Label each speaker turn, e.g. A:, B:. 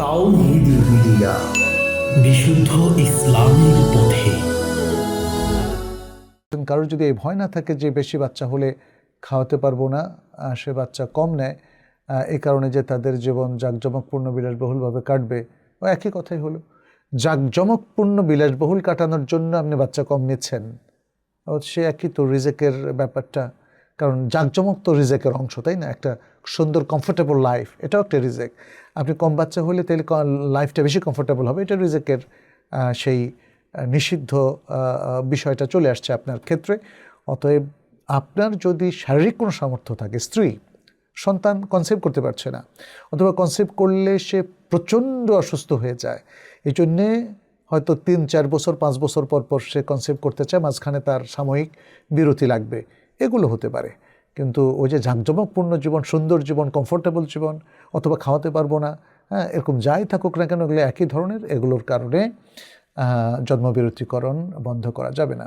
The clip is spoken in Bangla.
A: তাওহিদি
B: কারোর যদি এই ভয় না থাকে যে বেশি বাচ্চা হলে খাওয়াতে পারব না সে বাচ্চা কম নেয় এ কারণে যে তাদের জীবন জাঁকজমকপূর্ণ, বিলাসবহুলভাবে কাটবে, ও একই কথাই হলো। জাঁকজমকপূর্ণ, বিলাসবহুল কাটানোর জন্য আপনি বাচ্চা কম নিচ্ছেন। সে একই তো রিজেকের ব্যাপারটা। কারণ জাঁকজমক তো রিজেকের অংশ, তাই না? একটা সুন্দর কমফোর্টেবল লাইফ এটাও একটা রিজেক। আপনি কম বাচ্চা হলে তাহলে লাইফটা বেশি কমফোর্টেবল হবে, এটা রিজেকের সেই নিষিদ্ধ বিষয়টা চলে আসছে আপনার ক্ষেত্রে। অতএব আপনার যদি শারীরিক কোনো সামর্থ্য থাকে, স্ত্রী, সন্তান কনসেপ্ট করতে পারছে না, অথবা কনসেপ্ট করলে সে প্রচণ্ড অসুস্থ হয়ে যায়, এই জন্যে হয়তো তিন, চার বছর, পাঁচ বছর পর পর সে কনসেপ্ট করতে চায়, মাঝখানে তার সাময়িক বিরতি লাগবে। এগুলো হতে পারে। কিন্তু ওই যে ঝাঁকজমকপূর্ণ জীবন, সুন্দর জীবন কমফোর্টেবল জীবন, অথবা খাওয়াতে পারব না হ্যাঁ এরকম যাই থাকুক না কেন, এগুলো একই ধরনের, এগুলোর কারণে জন্মবিরতিকরণ বন্ধ করা যাবে না।